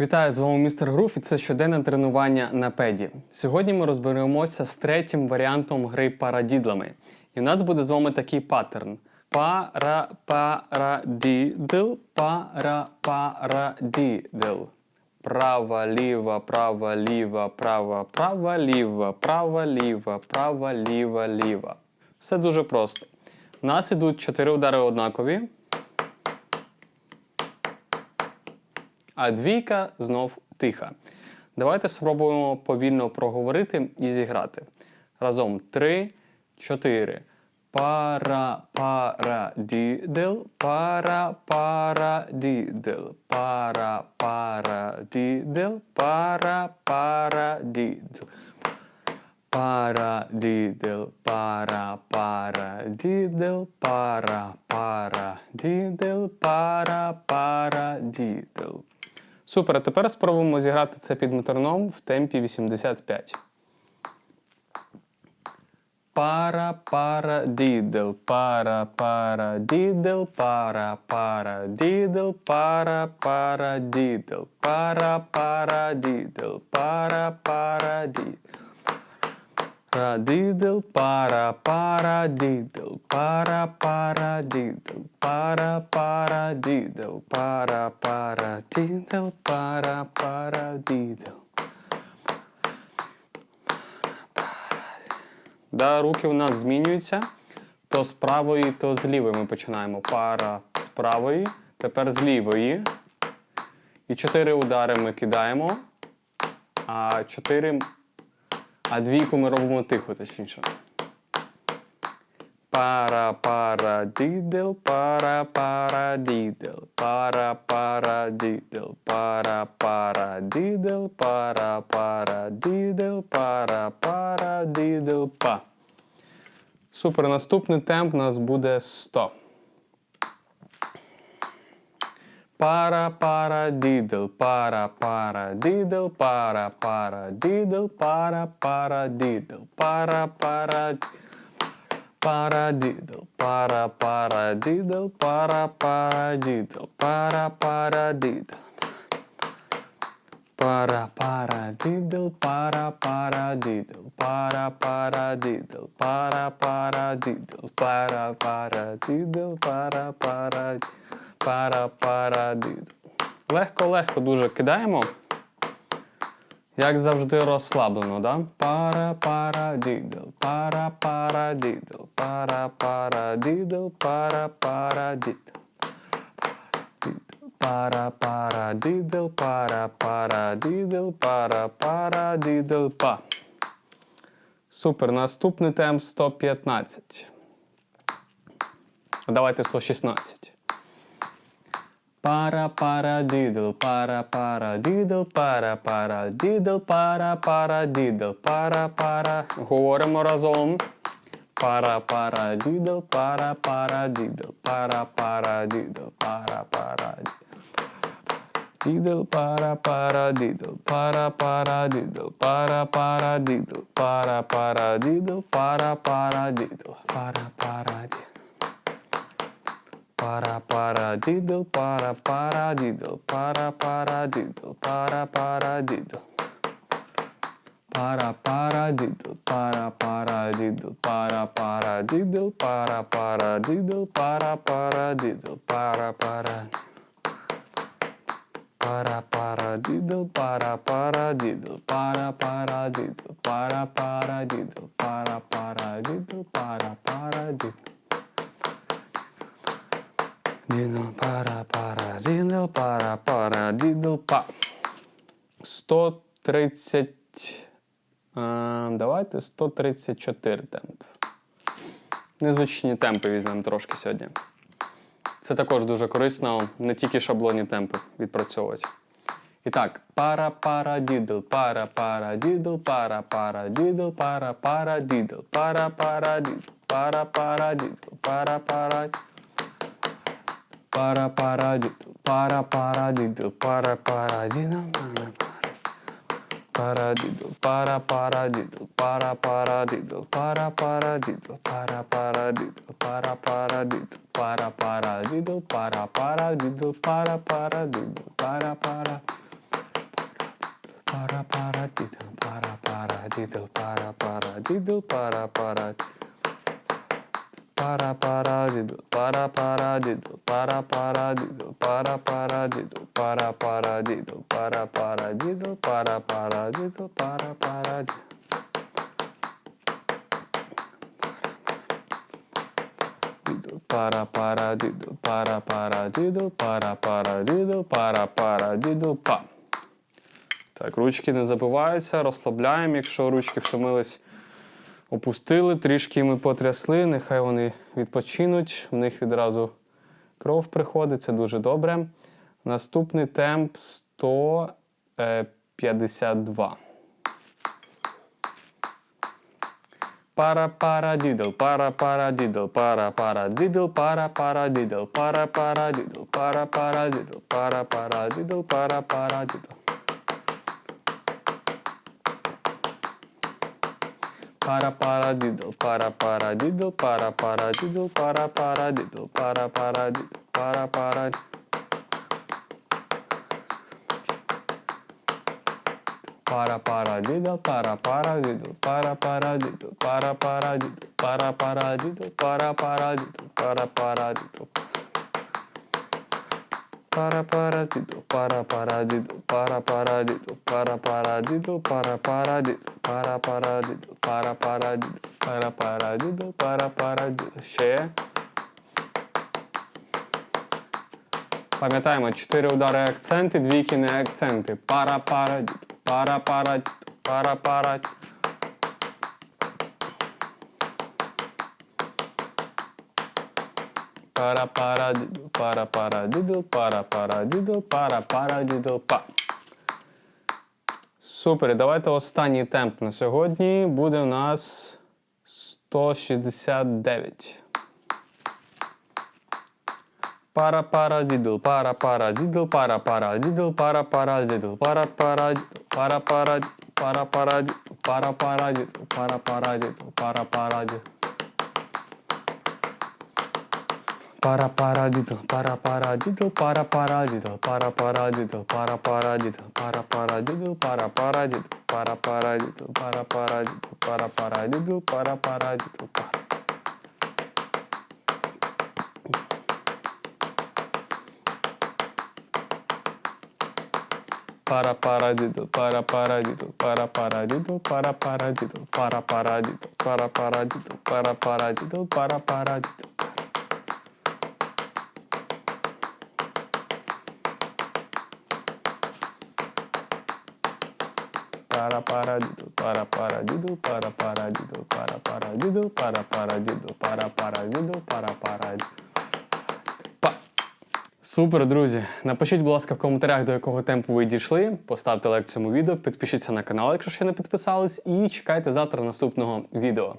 Вітаю, з вами містер Груф і це щоденне тренування на педі. Сьогодні ми розберемося з третім варіантом гри парадідлами. І в нас буде з вами такий паттерн. пара пара дідл пара пара дідл Права, ліва, права, ліва, права, права, ліва, права, ліва, права, ліва, ліва. Все дуже просто. У нас ідуть чотири удари однакові. А двійка знов тиха. Давайте спробуємо повільно проговорити і зіграти. Разом три, чотири. Пара пара дідел, пара пара дідел, пара пара дідел, пара пара дідел. Пара дідел, пара пара дідел, пара пара дідел, пара пара дідел. Супер, тепер спробуємо зіграти це під метроном в темпі 85. Пара пара дідел, пара пара дідел, пара пара дідел, пара пара дідел, пара пара дідел, пара пара дідел. Парадидл, пара, парадидл, пара, парадидл, пара, парадидл, пара, парадидл, пара, парадидл. Да, руки у нас змінюються. То з правої, то з лівої ми починаємо. Пара з правої, тепер з лівої. І чотири удари ми кидаємо. А чотири а двійку ми робимо тихо, точніше. Пара пара дідел, пара пара дідел, пара пара дідел, пара пара дідел, пара пара дідел, пара пара дідел, па. Супер, наступний темп у нас буде 100. Пара пара дідл, пара пара дідл, пара пара дідл, пара пара дідл, пара пара пара дідл, пара пара дідл, пара пара дідл, пара пара дідл. Пара пара дідл, пара пара дідл, пара пара дідл, пара пара дідл, пара пара дідл, пара пара дідл пара-пара. Легко-легко дуже кидаємо. Як завжди розслаблено, да? Пара-пара-дідл, пара-пара-дідл, пара-пара-дідл, пара-пара-дідл. Пара-пара-дідл, пара-пара-дідл, пара-пара-дідл, па. Супер. Наступний темп 115. Давайте 116. Пара пара дідл, пара пара дідл, пара пара дідл, пара пара дідл, пара пара. Говоримо разом. Пара пара дідл, пара пара дідл, пара пара дідл, пара пара дідл, пара пара дідл, пара пара дідл, пара пара дідл, пара пара дідл, пара пара дідл, пара пара дідл. Para para dido para para dido para para dido para para dido Para para dido para para dido para para dido para para dido para para dido para para. Para para para para para para dido para para para para para para. Дідл, пара, пара, дідл, пара, пара, дідл, па. 130. А, давайте 134 темп. Незвичні темпи візьмемо трошки сьогодні. Це також дуже корисно, не тільки шаблонні темпи відпрацьовувати. І так, пара пара дідл, пара пара дідл, пара пара дідл, пара пара дідл, пара пара дідл, пара пара дідл, пара пара дідл. para para de para para de para parar de não para de para parar de para parar de para parar de para parar de para parar de para parar de para parar de para parar de para parar para parar de para parar de para parar de para parar de para parásido, para parásido, para parásido, para parásido, para parásido, para parásido, para parásido, para parásido. Para parásido, para parásido, para parásido, para parásido, па. Так, ручки не забиваються, розслабляємо, якщо ручки втомились опустили, трішки ми потрясли, нехай вони відпочинуть, в них відразу кров приходить, це дуже добре. Наступний темп 152. Пара пара дідл, пара пара дідл, пара пара Para para diddle, para para para para para para para para para para para para para para diddle, para para para para para para para para para para. Para para diddle, para para diddle, para para diddle, para para diddle, para para diddle, para para diddle, para para diddle, para para diddle, para para diddle. Ще. Пам'ятаємо, чотири удари акценти, двійки не акценти. Пара пара дідл, пара пара пара пара дідл. Пара пара дідл, пара пара дідл, па. Супер, давайте останній темп на сьогодні буде у нас 169. Пара пара дідл, пара пара дідл, пара пара дідл, пара пара дідл, пара пара пара пара пара пара пара пара дідл, пара пара дідл, пара пара дідл. para paradido, para paradido, para paradido, para paradido, para paradido, para paradido, para paradido, para paradido, para paradido, para paradido, para paradido, para. Para paradido, para paradido, para paradido, para paradido, para paradido, para paradido, para paradido, para paradido, para paradido. Para para didl. Para para dido, para para dido, para para dido, para para dido, para para dido, para para. Супер, друзі. Напишіть, будь ласка, в коментарях, до якого темпу ви дійшли. Поставте лайк цьому відео, підпишіться на канал, якщо ще не підписались, і чекайте завтра наступного відео.